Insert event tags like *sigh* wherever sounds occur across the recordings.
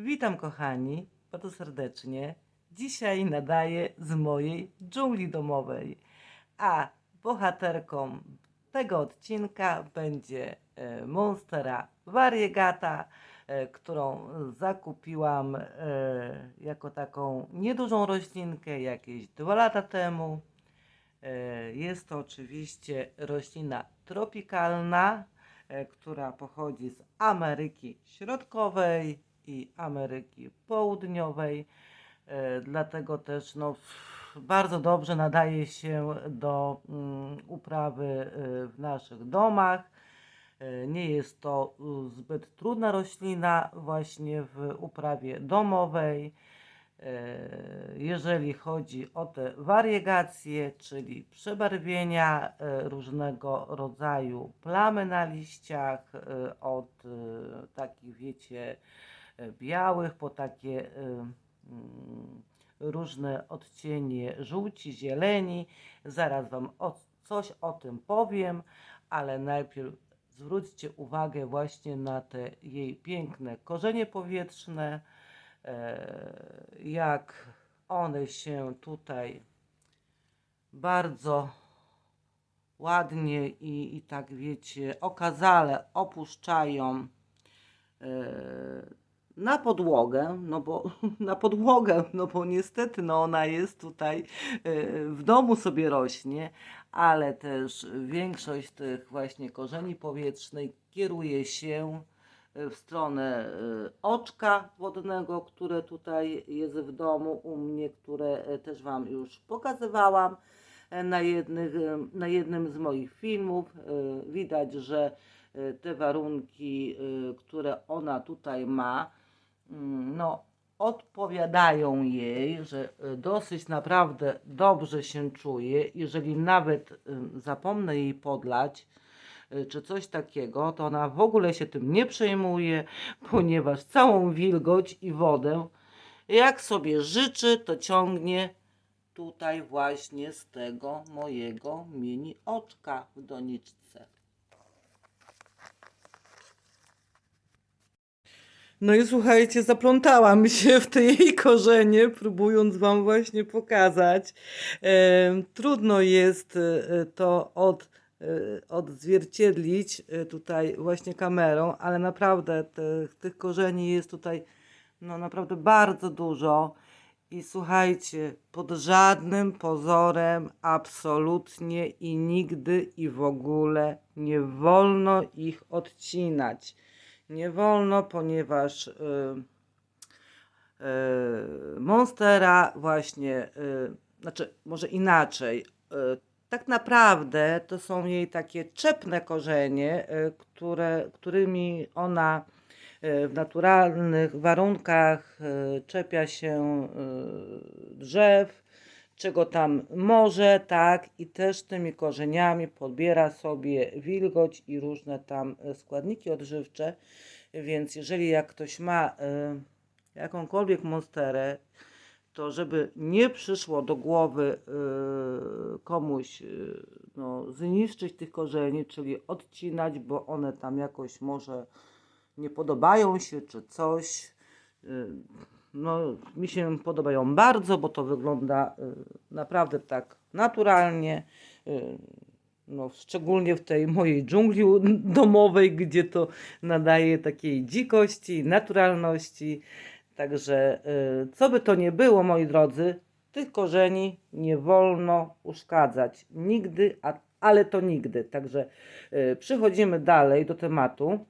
Witam kochani, bardzo serdecznie. Dzisiaj nadaję z mojej dżungli domowej, a bohaterką tego odcinka będzie e, Monstera Variegata, e, którą zakupiłam e, jako taką niedużą roślinkę jakieś dwa lata temu. Jest to oczywiście roślina tropikalna, która pochodzi z Ameryki Środkowej i Ameryki Południowej. E, Dlatego też no, bardzo dobrze nadaje się do mm, uprawy e, w naszych domach. E, Nie jest to zbyt trudna roślina właśnie w uprawie domowej. Jeżeli chodzi o te wariegacje, czyli przebarwienia, różnego rodzaju plamy na liściach, od takich wiecie białych po takie e, mm, różne odcienie żółci, zieleni. Zaraz Wam o, coś o tym powiem, ale najpierw zwróćcie uwagę właśnie na te jej piękne korzenie powietrzne, e, jak one się tutaj bardzo ładnie i, i tak wiecie, okazale opuszczają e, na podłogę, no bo *laughs* na podłogę, no bo niestety no ona jest tutaj e, w domu sobie rośnie, ale też większość tych właśnie korzeni powietrznej kieruje się e, w stronę e, oczka wodnego, które tutaj jest w domu u mnie, które też Wam już pokazywałam na, jednych, na jednym z moich filmów. Widać, że te warunki, które ona tutaj ma, no, odpowiadają jej, że e, dosyć naprawdę dobrze się czuje. Jeżeli nawet zapomnę jej podlać, e, czy coś takiego, to ona w ogóle się tym nie przejmuje, ponieważ całą wilgoć i wodę, jak sobie życzy, to ciągnie tutaj właśnie z tego mojego mini oczka w doniczce. No i słuchajcie, zaplątałam się w te jej korzenie, próbując Wam właśnie pokazać. Trudno jest e, to od, e, odzwierciedlić e, tutaj właśnie kamerą, ale naprawdę tych, tych korzeni jest tutaj no naprawdę bardzo dużo. I słuchajcie, pod żadnym pozorem, absolutnie i nigdy i w ogóle nie wolno ich odcinać. Nie wolno, ponieważ y, y, Monstera właśnie, y, znaczy może inaczej, tak naprawdę to są jej takie czepne korzenie, które, którymi ona w naturalnych warunkach czepia się drzew, czego tam może, tak, i też tymi korzeniami podbiera sobie wilgoć i różne tam y, składniki odżywcze. Więc jeżeli jak ktoś ma y, jakąkolwiek monsterę, to żeby nie przyszło do głowy y, komuś y, no, zniszczyć tych korzeni, czyli odcinać, bo one tam jakoś może nie podobają się czy coś. Y, No, mi się podobają bardzo, bo to wygląda y, naprawdę tak naturalnie. y, No, szczególnie w tej mojej dżungli domowej, gdzie to nadaje takiej dzikości, naturalności. Także, y, co by to nie było, moi drodzy, tych korzeni nie wolno uszkadzać. Nigdy, ale to nigdy. Także y, przechodzimy dalej do tematu.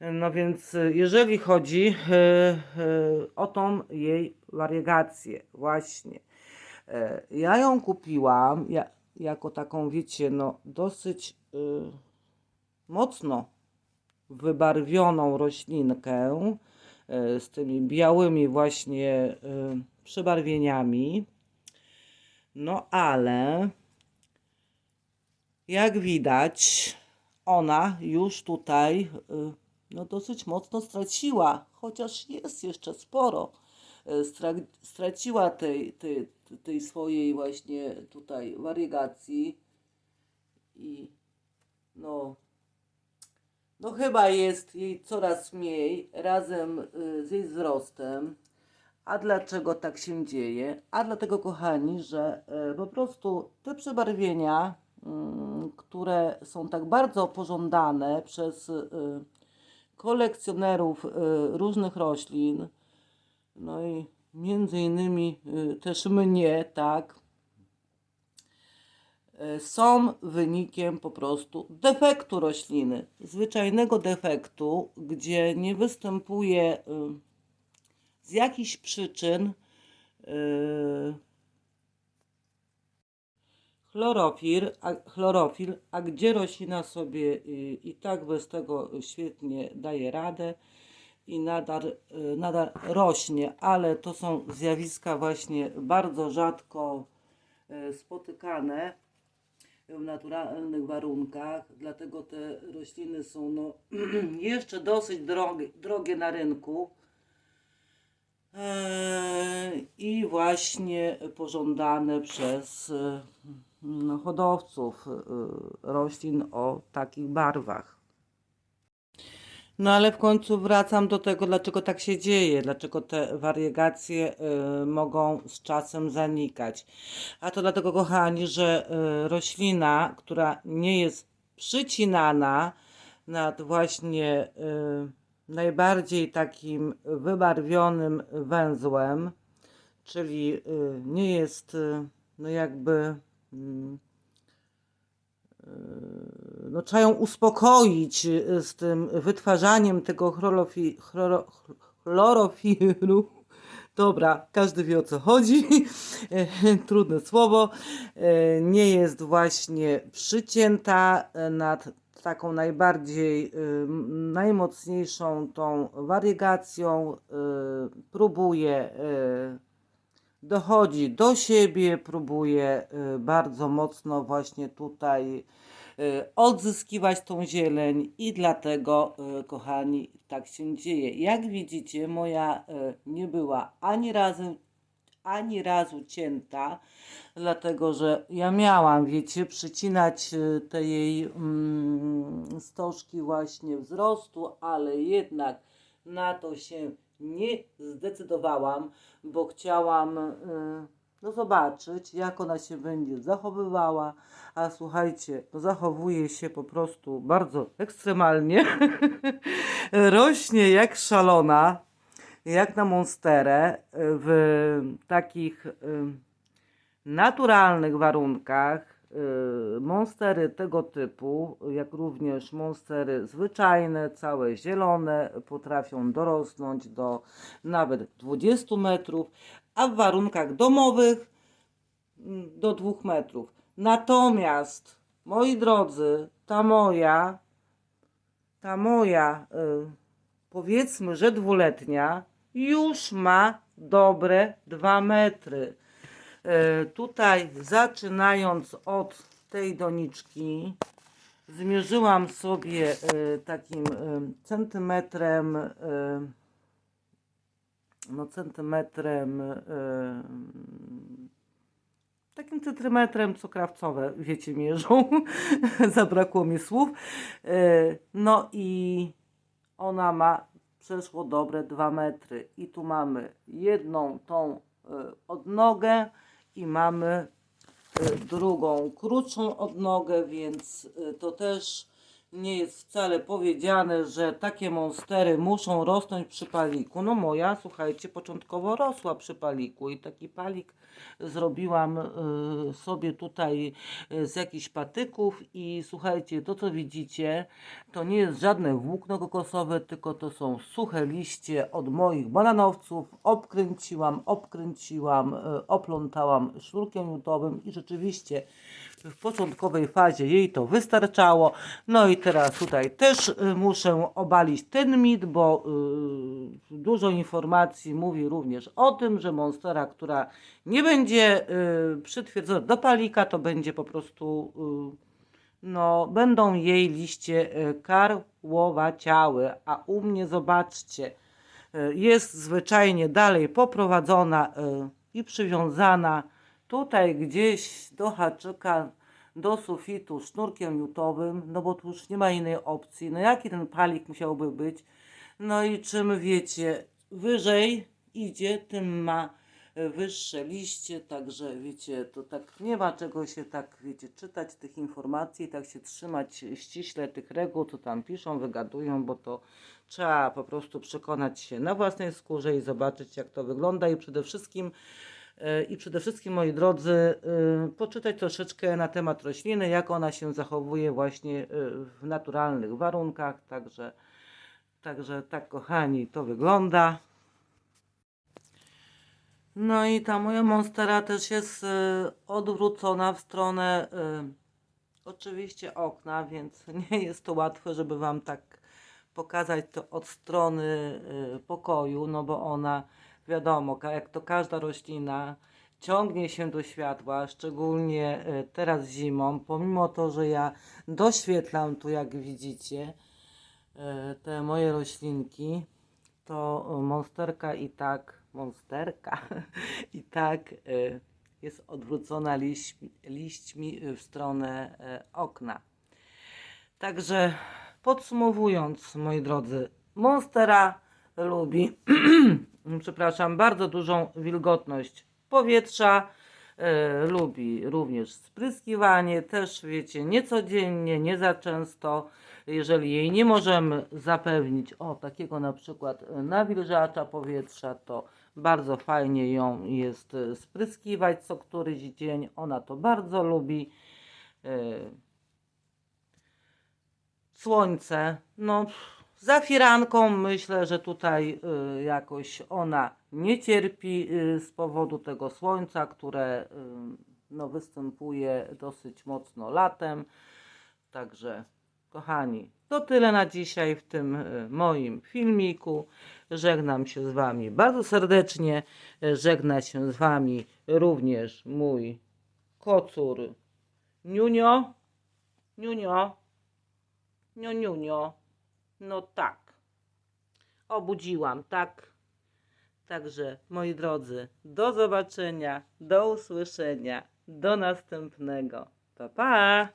No więc y, jeżeli chodzi y, y, o tą jej wariegację, właśnie. E, Ja ją kupiłam ja, jako taką, wiecie, no dosyć mocno wybarwioną roślinkę y, z tymi białymi właśnie przebarwieniami. No ale jak widać, ona już tutaj no, dosyć mocno straciła, chociaż jest jeszcze sporo. Stra- straciła tej, tej, tej swojej właśnie tutaj wariegacji i no no chyba jest jej coraz mniej razem y, z jej wzrostem. A dlaczego tak się dzieje? A dlatego, kochani, że y, po prostu te przebarwienia, mm, które są tak bardzo pożądane przez y, kolekcjonerów y, różnych roślin, no i między innymi y, też mnie, tak, y, są wynikiem po prostu defektu rośliny, zwyczajnego defektu, gdzie nie występuje z jakichś przyczyn chlorofil, a, chlorofil, a gdzie roślina sobie y, i tak bez tego świetnie daje radę i nadal, y, nadal rośnie, ale to są zjawiska właśnie bardzo rzadko y, spotykane w naturalnych warunkach, dlatego te rośliny są no, *clears throat* jeszcze dosyć drogie, drogie na rynku. Eee, i właśnie pożądane przez e, hodowców e, roślin o takich barwach. No ale w końcu wracam do tego, dlaczego tak się dzieje, dlaczego te wariegacje e, mogą z czasem zanikać. A to dlatego, kochani, że e, roślina, która nie jest przycinana nad właśnie e, najbardziej takim wybarwionym węzłem, czyli y, nie jest y, no jakby y, no trzeba ją uspokoić y, z tym wytwarzaniem tego chlorofi, chloro, chlorofilu. Dobra, każdy wie o co chodzi. Trudne słowo. E, Nie jest właśnie przycięta e, nad taką najbardziej, y, najmocniejszą tą wariegacją. Próbuje dochodzi do siebie, próbuje y, bardzo mocno właśnie tutaj y, odzyskiwać tą zieleń i dlatego, y, kochani, tak się dzieje. Jak widzicie, moja nie była ani razu, ani razu cięta, dlatego że ja miałam, wiecie, przycinać te jej mm, stożki właśnie wzrostu, ale jednak na to się nie zdecydowałam, bo chciałam y, no zobaczyć, jak ona się będzie zachowywała. A słuchajcie, no zachowuje się po prostu bardzo ekstremalnie. *laughs* Rośnie jak szalona, jak na monsterę w takich y, naturalnych warunkach. Y, Monstery tego typu, jak również monstery zwyczajne, całe zielone, potrafią dorosnąć do nawet 20 metrów, a w warunkach domowych mm, do 2 metrów. Natomiast, moi drodzy, ta moja, ta moja, y, powiedzmy, że dwuletnia, już ma dobre 2 metry. E, Tutaj zaczynając od tej doniczki zmierzyłam sobie e, takim e, centymetrem no centymetrem takim centymetrem co krawcowe wiecie mierzą. *laughs* Zabrakło mi słów. No i ona ma przeszło dobre 2 metry. I tu mamy jedną tą odnogę i mamy e, drugą krótszą odnogę, więc e, to też nie jest wcale powiedziane, że takie monstery muszą rosnąć przy paliku. No moja, słuchajcie, początkowo rosła przy paliku i taki palik zrobiłam e, sobie tutaj e, z jakichś patyków i słuchajcie, to co widzicie, to nie jest żadne włókno kokosowe, tylko to są suche liście od moich bananowców. Obkręciłam, obkręciłam, e, oplątałam sznurkiem jutowym i rzeczywiście w początkowej fazie jej to wystarczało. No i teraz tutaj też y, muszę obalić ten mit, bo y, dużo informacji mówi również o tym, że monstera, która nie będzie y, przytwierdzona do palika, to będzie po prostu y, no, będą jej liście y, karłowaciały, a u mnie zobaczcie, y, jest zwyczajnie dalej poprowadzona i przywiązana tutaj gdzieś do haczyka do sufitu sznurkiem jutowym, no bo tu już nie ma innej opcji. No jaki ten palik musiałby być? No i czym wiecie, wyżej idzie, tym ma e, wyższe liście, także wiecie, to tak nie ma czego się tak, wiecie, czytać tych informacji, tak się trzymać ściśle tych reguł, co tam piszą, wygadują, bo to trzeba po prostu przekonać się na własnej skórze i zobaczyć, jak to wygląda i przede wszystkim i przede wszystkim, moi drodzy, e, poczytać troszeczkę na temat rośliny, jak ona się zachowuje właśnie e, w naturalnych warunkach. Także, także tak, kochani, to wygląda. No i ta moja monstera też jest e, odwrócona w stronę e, oczywiście okna, więc *laughs* nie jest to łatwe, żeby Wam tak pokazać to od strony e, pokoju, no bo ona, wiadomo, jak to każda roślina, ciągnie się do światła, szczególnie e, teraz zimą, pomimo to, że ja doświetlam tu, jak widzicie, e, te moje roślinki, to monsterka i tak, monsterka *laughs* i tak e, jest odwrócona liść, liśćmi w stronę okna. Także podsumowując, moi drodzy, monstera lubi, *clears throat* przepraszam, bardzo dużą wilgotność powietrza. E, lubi również spryskiwanie, też wiecie, niecodziennie, nie za często. Jeżeli jej nie możemy zapewnić, o takiego na przykład e, nawilżacza powietrza, to bardzo fajnie ją jest e, spryskiwać co któryś dzień. Ona to bardzo lubi. E, Słońce, no za firanką myślę, że tutaj y, jakoś ona nie cierpi y, z powodu tego słońca, które y, no, występuje dosyć mocno latem. Także, kochani, to tyle na dzisiaj w tym moim filmiku. Żegnam się z Wami bardzo serdecznie. Żegna się z Wami również mój kocur Niunio. Niunio. Niu, niu, niu. No tak. Obudziłam, tak? Także, moi drodzy, do zobaczenia, do usłyszenia, do następnego. Pa, pa!